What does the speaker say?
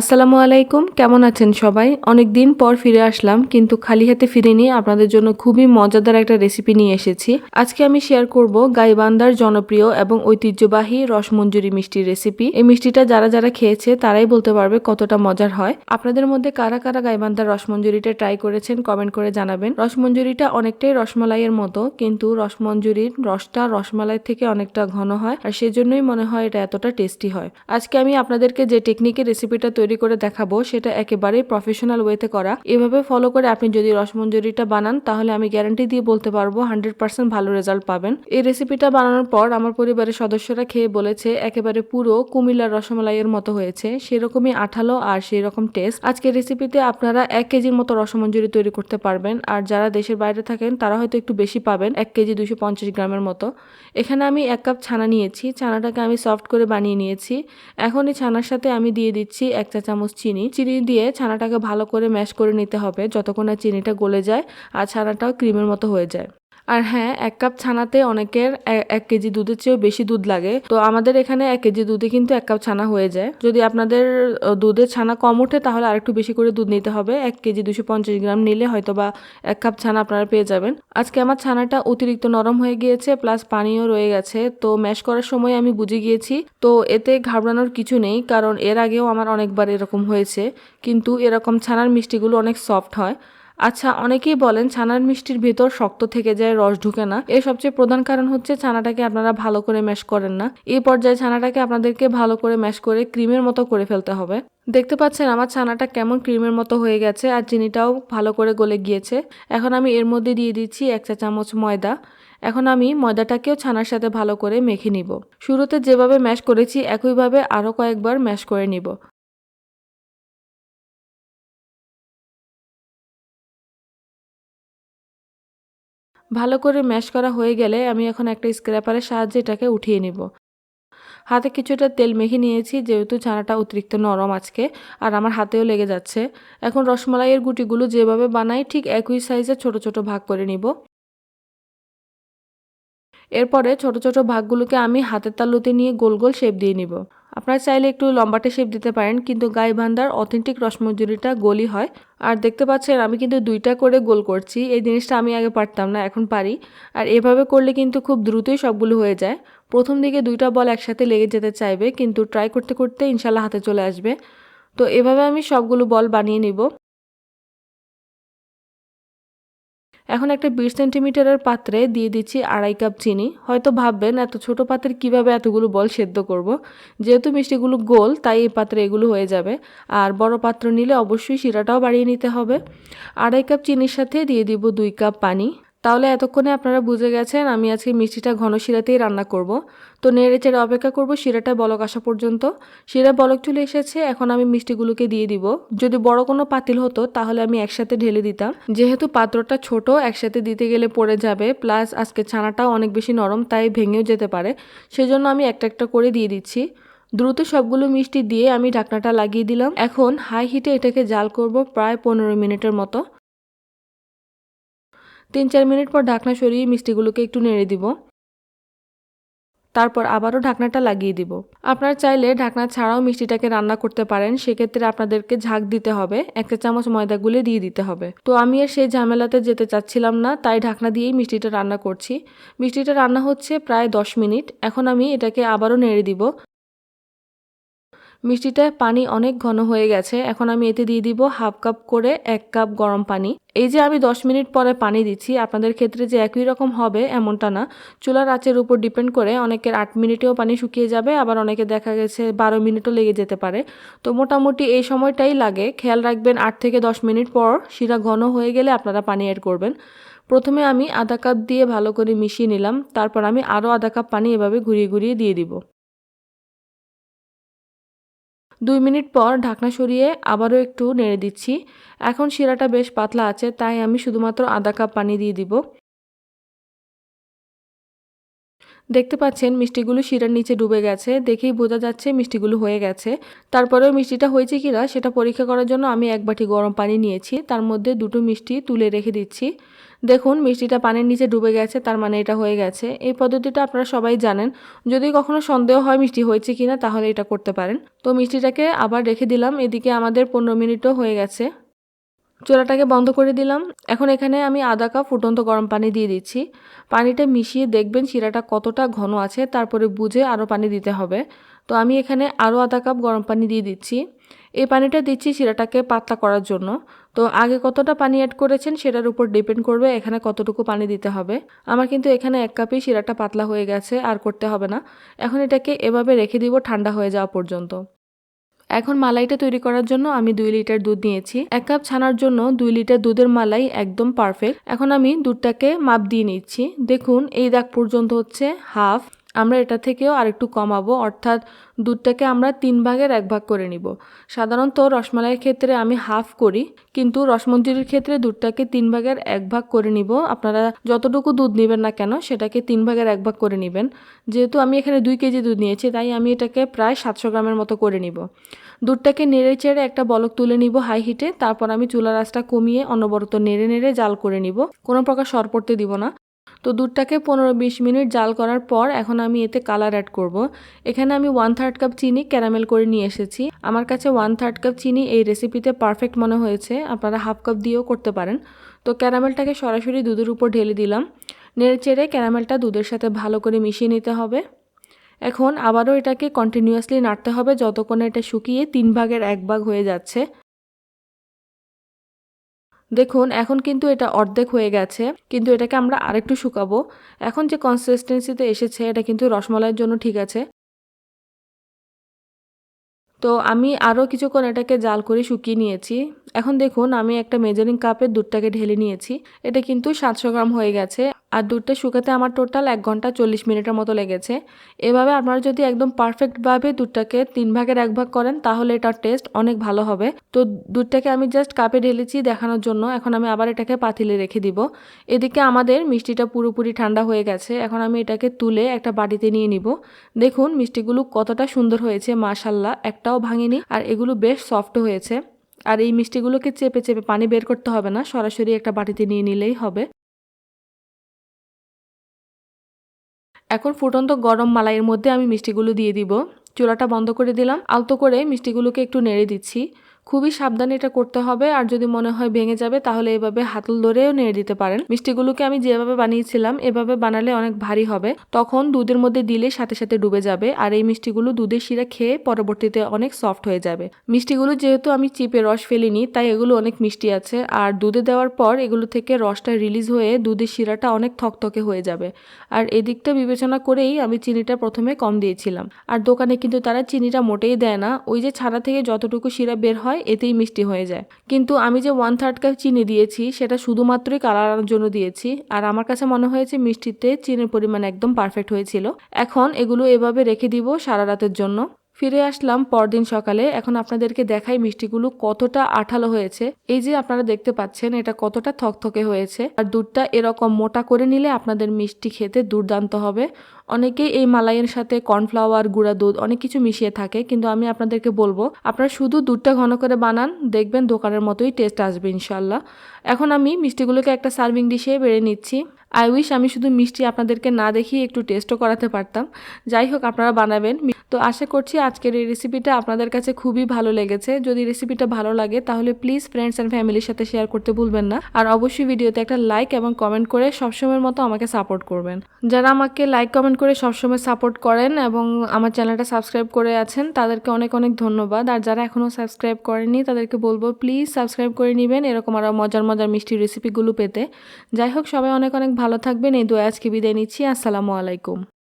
আসসালামু আলাইকুম, কেমন আছেন সবাই? অনেক দিন পর ফিরে আসলাম, কিন্তু খালি হাতে ফিরিনি, আপনাদের জন্য খুবই মজাদার একটা রেসিপি নিয়ে এসেছি। আজকে আমি শেয়ার করব গাইবান্দার জনপ্রিয় এবং ঐতিহ্যবাহী রসমঞ্জুরি মিষ্টির রেসিপি এই মিষ্টিটা যারা যারা খেয়েছে, তারাই বলতে পারবে কতটা মজার হয়। আপনাদের মধ্যে কারা কারা গাইবান্দার রসমঞ্জুরিটা ট্রাই করেছেন কমেন্ট করে জানাবেন। রসমঞ্জুরিটা অনেকটাই রসমালাইয়ের মতো, কিন্তু রসমঞ্জুরির রসটা রসমালাই থেকে অনেকটা ঘন হয়, আর সেজন্যই মনে হয় এটা এতটা টেস্টি হয়। আজকে আমি আপনাদেরকে যে টেকনিকের রেসিপিটা তৈরি করে দেখাবো, সেটা একেবারেই প্রফেশনাল ওয়েতে করা। এভাবে ফলো করে আপনি যদি রসমঞ্জুরিটা বানান, তাহলে আমি গ্যারান্টি দিয়ে বলতে পারব হান্ড্রেড পার্সেন্ট ভালো রেজাল্ট পাবেন। এই রেসিপিটা বানানোর পর আমার পরিবারের সদস্যরা খেয়ে বলেছে, একেবারে পুরো কুমিল্লার রসমালাইয়ের মতো হয়েছে। সেরকমই আঠালো আর সেই রকম টেস্ট আজকের রেসিপিতে আপনারা এক কেজির মতো রসমঞ্জুরি তৈরি করতে পারবেন। আর যারা দেশের বাইরে থাকেন, তারা হয়তো একটু বেশি পাবেন, এক কেজি দুশো পঞ্চাশ গ্রামের মতো। এখানে আমি এক কাপ ছানা নিয়েছি। ছানাটাকে আমি সফট করে বানিয়ে নিয়েছি। এখন এই ছানার সাথে আমি দিয়ে দিচ্ছি এক চা চামচ চিনি। চিনি দিয়ে ছানাটাকে ভালো করে ম্যাশ করে নিতে হবে। যতক্ষণ না চিনিটা গলে যায় আর ছানাটাও ক্রিমের মতো হয়ে যায়। আর হ্যাঁ এক কাপ ছানাতে অনেকের এক কেজি দুধের চেয়েও বেশি দুধ লাগে। তো আমাদের এখানে এক কেজি দুধে কিন্তু এক কাপ ছানা হয়ে যায়। যদি আপনাদের দুধের ছানা কম ওঠে, তাহলে আরেকটু বেশি করে দুধ নিতে হবে। এক কেজি দুশো পঞ্চাশ গ্রাম নিলে হয়তো বা এক কাপ ছানা আপনারা পেয়ে যাবেন। আজকে আমার ছানাটা অতিরিক্ত নরম হয়ে গিয়েছে, প্লাস পানিও রয়ে গেছে। তো ম্যাশ করার সময় আমি বুঝে গিয়েছি। তো এতে ঘাবড়ানোর কিছু নেই, কারণ এর আগেও আমার অনেকবার এরকম হয়েছে। কিন্তু এরকম ছানার মিষ্টিগুলো অনেক সফট হয়। আচ্ছা অনেকেই বলেন ছানার মিষ্টির ভেতর শক্ত থেকে যায়, রস ঢুকে না। এর সবচেয়ে প্রধান কারণ হচ্ছে ছানাটাকে আপনারা ভালো করে ম্যাশ করেন না। এই পর্যায়ে ছানাটাকে আপনাদেরকে ভালো করে ম্যাশ করে ক্রিমের মতো করে ফেলতে হবে। দেখতে পাচ্ছেন আমার ছানাটা কেমন ক্রিমের মতো হয়ে গেছে আর চিনিটাও ভালো করে গলে গিয়েছে। এখন আমি এর মধ্যে দিয়ে দিচ্ছি এক চা চামচ ময়দা। এখন আমি ময়দাটাকেও ছানার সাথে ভালো করে মেখে নিব। শুরুতে যেভাবে ম্যাশ করেছি, একইভাবে আরও কয়েকবার ম্যাশ করে নিব। ভালো করে ম্যাশ করা হয়ে গেলে আমি এখন একটা স্ক্র্যাপারের সাহায্যে এটাকে উঠিয়ে নিব। হাতে কিছুটা তেল মেখে নিয়েছি, যেহেতু ছানাটা অতিরিক্ত নরম আজকে, আর আমার হাতেও লেগে যাচ্ছে। এখন রসমালাইয়ের গুটিগুলো যেভাবে বানাই, ঠিক একই সাইজে ছোট ছোট ভাগ করে নিব। এরপরে ছোট ছোট ভাগগুলোকে আমি হাতের তালুতে নিয়ে গোল গোল শেপ দিয়ে নিব। আপনারা চাইলে একটু লম্বাটে শেপ দিতে পারেন, কিন্তু গাইবান্ধার অথেন্টিক রসমঞ্জুরিটা গোলই হয়। আর দেখতে পাচ্ছেন, আমি কিন্তু দুইটা করে গোল করছি। এই জিনিসটা আমি আগে পারতাম না, এখন পারি। আর এভাবে করলে কিন্তু খুব দ্রুতই সবগুলো হয়ে যায়। প্রথম দিকে দুইটা বল একসাথে লেগে যেতে চাইবে, কিন্তু ট্রাই করতে করতে ইনশাল্লাহ হাতে চলে আসবে। তো এভাবে আমি সবগুলো বল বানিয়ে নিব। এখন একটা বিশ সেন্টিমিটারের পাত্রে দিয়ে দিচ্ছি আড়াই কাপ চিনি। হয়তো ভাববেন, এত ছোট পাত্রে কীভাবে এতগুলো বল সেদ্ধ করব। যেহেতু মিষ্টিগুলো গোল, তাই এই পাত্রে এগুলো হয়ে যাবে। আর বড় পাত্র নিলে অবশ্যই শিরাটাও বাড়িয়ে নিতে হবে। আড়াই কাপ চিনির সাথে দিয়ে দিব দুই কাপ পানি। তাহলে এতক্ষণে আপনারা বুঝে গেছেন আমি আজকে মিষ্টিটা ঘন শিরাতেই রান্না করব। তো নেড়ে চেড়ে অপেক্ষা করব শিরাটা বলক আসা পর্যন্ত। শিরা বলক চলে এসেছে, এখন আমি মিষ্টিগুলোকে দিয়ে দিব। যদি বড় কোনো পাতিল হতো তাহলে আমি একসাথে ঢেলে দিতাম। যেহেতু পাত্রটা ছোট, একসাথে দিতে গেলে পড়ে যাবে, প্লাস আজকে ছানাটাও অনেক বেশি নরম, তাই ভেঙেও যেতে পারে। সেজন্য আমি একটা একটা করে দিয়ে দিচ্ছি। দ্রুত সবগুলো মিষ্টি দিয়ে আমি ঢাকনাটা লাগিয়ে দিলাম। এখন হাই হিটে এটাকে জাল করব প্রায় পনেরো মিনিটের মতো। তিন চার মিনিট পর ঢাকনা সরিয়ে মিষ্টিগুলোকে একটু নেড়ে দিব। তারপর আবারও ঢাকনাটা লাগিয়ে দিব। আপনারা চাইলে ঢাকনা ছাড়াও মিষ্টিটাকে রান্না করতে পারেন, সেক্ষেত্রে আপনাদেরকে ঝাঁক দিতে হবে একটা চামচ ময়দা গুলে দিয়ে দিতে হবে। তো আমি আর সেই ঝামেলাতে যেতে চাচ্ছিলাম না, তাই ঢাকনা দিয়েই মিষ্টিটা রান্না করছি। মিষ্টিটা রান্না হচ্ছে প্রায় দশ মিনিট, এখন আমি এটাকে আবারও নেড়ে দিব। মিষ্টিটা পানি অনেক ঘন হয়ে গেছে, এখন আমি এতে দিয়ে দিব হাফ কাপ করে এক কাপ গরম পানি। এই যে আমি দশ মিনিট পরে পানি দিচ্ছি, আপনাদের ক্ষেত্রে যে একই রকম হবে এমনটা না। চুলার আঁচের উপর ডিপেন্ড করে, অনেকের আট মিনিটেও পানি শুকিয়ে যাবে, আবার অনেকে দেখা গেছে বারো মিনিটও লেগে যেতে পারে। তো মোটামুটি এই সময়টাই লাগে। খেয়াল রাখবেন, আট থেকে দশ মিনিট পর শিরা ঘন হয়ে গেলে আপনারা পানি অ্যাড করবেন। প্রথমে আমি আধা কাপ দিয়ে ভালো করে মিশিয়ে নিলাম, তারপর আমি আরও আধা কাপ পানি এভাবে ঘুরিয়ে ঘুরিয়ে দিয়ে দিব। দুই মিনিট পর ঢাকনা সরিয়ে আবারও একটু নেড়ে দিচ্ছি। এখন শিরাটা বেশ পাতলা আছে, তাই আমি শুধুমাত্র আধা কাপ পানি দিয়ে দিব। দেখতে পাচ্ছেন, মিষ্টিগুলো শিরার নিচে ডুবে গেছে। দেখেই বোঝা যাচ্ছে মিষ্টিগুলো হয়ে গেছে। তারপরেও মিষ্টিটা হয়েছে কিনা সেটা পরীক্ষা করার জন্য আমি এক বাটি গরম পানি নিয়েছি। তার মধ্যে দুটো মিষ্টি তুলে রেখে দিচ্ছি। দেখুন, মিষ্টিটা পানির নিচে ডুবে গেছে, তার মানে এটা হয়ে গেছে। এই পদ্ধতিটা আপনারা সবাই জানেন। যদি কখনো সন্দেহ হয় মিষ্টি হয়েছে কিনা, তাহলে এটা করতে পারেন। তো মিষ্টিটাকে আবার রেখে দিলাম, এদিকে আমাদের পনেরো মিনিটও হয়ে গেছে। চুলাটাকে বন্ধ করে দিলাম। এখন এখানে আমি আধা কাপ ফুটন্ত গরম পানি দিয়ে দিচ্ছি। পানিটা মিশিয়ে দেখবেন শিরাটা কতটা ঘন আছে, তারপরে বুঝে আরও পানি দিতে হবে। তো আমি এখানে আরও আধা কাপ গরম পানি দিয়ে দিচ্ছি। এই পানিটা দিচ্ছি শিরাটাকে পাতলা করার জন্য। তো আগে কতটা পানি অ্যাড করেছেন সেটার উপর ডিপেন্ড করবে, এখানে কতটুকু পানি দিতে হবে। আমার কিন্তু এখানে এক কাপই শিরাটা পাতলা হয়ে গেছে, আর করতে হবে না। এখন এটাকে এভাবে রেখে দিব ঠান্ডা হয়ে যাওয়া পর্যন্ত। এখন মালাইটা তৈরি করার জন্য আমি দুই লিটার দুধ নিয়েছি। এক কাপ ছানার জন্য দুই লিটার দুধের মালাই একদম পারফেক্ট এখন আমি দুধটাকে মাপ দিয়ে নিচ্ছি। দেখুন, এই দাগ পর্যন্ত হচ্ছে হাফ আমরা এটা থেকেও আরেকটু কমাবো। অর্থাৎ দুধটাকে আমরা তিন ভাগের এক ভাগ করে নিব। সাধারণত রসমালাইয়ের ক্ষেত্রে আমি হাফ করি, কিন্তু রসমঞ্জুরির ক্ষেত্রে দুধটাকে তিন ভাগের এক ভাগ করে নিব। আপনারা যতটুকু দুধ নেবেন না কেন, সেটাকে তিন ভাগের এক ভাগ করে নেবেন। যেহেতু আমি এখানে দুই কেজি দুধ নিয়েছি, তাই আমি এটাকে প্রায় সাতশো গ্রামের মতো করে নিব। দুধটাকে নেড়ে চেড়ে একটা বলক তুলে নিব হাই হিটে। তারপর আমি চুলার আঁচটা কমিয়ে অনবরত নেড়ে নেড়ে জাল করে নিব। কোনো প্রকার সর পড়তে দিব না। তো দুধটাকে পনেরো বিশ মিনিট জাল করার পর এখন আমি এতে কালার অ্যাড করব। এখানে আমি ওয়ান থার্ড কাপ চিনি ক্যারামেল করে নিয়ে এসেছি। আমার কাছে ওয়ান থার্ড কাপ চিনি এই রেসিপিতে পারফেক্ট মনে হয়েছে। আপনারা হাফ কাপ দিয়েও করতে পারেন। তো ক্যারামেলটাকে সরাসরি দুধের উপর ঢেলে দিলাম। নেড়ে চেড়ে ক্যারামেলটা দুধের সাথে ভালো করে মিশিয়ে নিতে হবে। এখন আবারও এটাকে কন্টিনিউয়াসলি নাড়তে হবে যতক্ষণ এটা শুকিয়ে তিন ভাগের এক ভাগ হয়ে যাচ্ছে। দেখুন, এখন কিন্তু এটা অর্ধেক হয়ে গেছে, কিন্তু এটাকে আমরা আরেকটু শুকাবো। এখন যে কনসিস্টেন্সিতে এসেছে, এটা কিন্তু রসমালাইয়ের জন্য ঠিক আছে। তো আমি আরও কিছুক্ষণ এটাকে জাল করে শুকিয়ে নিয়েছি। এখন দেখুন, আমি একটা মেজারিং কাপের দুধটাকে ঢেলে নিয়েছি। এটা কিন্তু সাতশো গ্রাম হয়ে গেছে। আর দুধটা শুকাতে আমার টোটাল এক ঘণ্টা চল্লিশ মিনিটের মতো লেগেছে। এভাবে আপনারা যদি একদম পারফেক্টভাবে দুধটাকে তিন ভাগের এক ভাগ করেন, তাহলে এটার টেস্ট অনেক ভালো হবে। তো দুধটাকে আমি জাস্ট কাপে ঢেলেছি দেখানোর জন্য। এখন আমি আবার এটাকে পাতিলে রেখে দিব। এদিকে আমাদের মিষ্টিটা পুরোপুরি ঠান্ডা হয়ে গেছে। এখন আমি এটাকে তুলে একটা বাটিতে নিয়ে নিব। দেখুন, মিষ্টিগুলো কতটা সুন্দর হয়েছে মাশাল্লাহ একটাও ভাঙেনি আর এগুলো বেশ সফট হয়েছে। আর এই মিষ্টিগুলোকে চেপে চেপে পানি বের করতে হবে না, সরাসরি একটা বাটিতে নিয়ে নিলেই হবে। এখন ফুটন্ত গরম মালাইয়ের মধ্যে আমি মিষ্টিগুলো দিয়ে দিব। চুলাটা বন্ধ করে দিলাম। আলতো করে মিষ্টিগুলোকে একটু নেড়ে দিচ্ছি। খুবই সাবধানে এটা করতে হবে। আর যদি মনে হয় ভেঙে যাবে, তাহলে এভাবে হাতল ধরেও নেড়ে দিতে পারেন। মিষ্টিগুলোকে আমি যেভাবে বানিয়েছিলাম, এভাবে বানালে অনেক ভারী হবে। তখন দুধের মধ্যে দিলে সাথে সাথে ডুবে যাবে। আর এই মিষ্টিগুলো দুধের শিরা খেয়ে পরবর্তীতে অনেক সফট হয়ে যাবে। মিষ্টিগুলো যেহেতু আমি চিপে রস ফেলিনি, তাই এগুলো অনেক মিষ্টি আছে। আর দুধে দেওয়ার পর এগুলো থেকে রসটা রিলিজ হয়ে দুধের শিরাটা অনেক থকথকে হয়ে যাবে। আর এদিকটা বিবেচনা করেই আমি চিনিটা প্রথমে কম দিয়েছিলাম। আর দোকানে কিন্তু তারা চিনিটা মোটেই দেয় না। ওই যে ছানা থেকে যতটুকু শিরা বের হয় হয়, এতেই মিষ্টি হয়ে যায়। কিন্তু আমি যে ওয়ান থার্ড কাপ চিনি দিয়েছি, সেটা শুধুমাত্রই কালার জন্য দিয়েছি। আর আমার কাছে মনে হয়েছে মিষ্টিতে চিনির পরিমাণ একদম পারফেক্ট হয়েছিল। এখন এগুলো এভাবে রেখে দিব সারা রাতের জন্য। ফিরে আসলাম পরদিন সকালে। এখন আপনাদেরকে দেখাই মিষ্টিগুলো কতটা আঠালো হয়েছে। এই যে আপনারা দেখতে পাচ্ছেন, এটা কতটা থকথকে হয়েছে। আর দুধটা এরকম মোটা করে নিলে আপনাদের মিষ্টি খেতে দুর্দান্ত হবে। অনেকেই এই মালাইয়ের সাথে কর্নফ্লাওয়ার, গুঁড়া দুধ, অনেক কিছু মিশিয়ে থাকে। কিন্তু আমি আপনাদেরকে বলব, আপনারা শুধু দুধটা ঘন করে বানান, দেখবেন দোকানের মতোই টেস্ট আসবে ইনশাল্লাহ এখন আমি মিষ্টিগুলোকে একটা সার্ভিং ডিশে বেড়ে নিচ্ছি। আই উইশ আমি শুধু মিষ্টি আপনাদেরকে না দেখিয়ে একটু টেস্টও করাতে পারতাম। যাই হোক, আপনারা বানাবেন। তো আশা করছি আজকের এই রেসিপিটা আপনাদের কাছে খুবই ভালো লেগেছে। যদি রেসিপিটা ভালো লাগে, তাহলে প্লিজ ফ্রেন্ডস অ্যান্ড ফ্যামিলির সাথে শেয়ার করতে ভুলবেন না। আর অবশ্যই ভিডিওতে একটা লাইক এবং কমেন্ট করে সবসময়ের মতো আমাকে সাপোর্ট করবেন। যারা আমাকে লাইক কমেন্ট করে সবসময় সাপোর্ট করেন এবং আমার চ্যানেলটা সাবস্ক্রাইব করে আছেন, তাদেরকে অনেক অনেক ধন্যবাদ। আর যারা এখনও সাবস্ক্রাইব করেনি তাদেরকে বলব প্লিজ সাবস্ক্রাইব করে নেবেন। এরকম আরও মজার মজার মিষ্টি রেসিপিগুলো পেতে। যাই হোক, সবাই অনেক অনেক ভালো থাকবেন এই দোয়া আজকে বিদায় নিচ্ছি। আসসালামু আলাইকুম।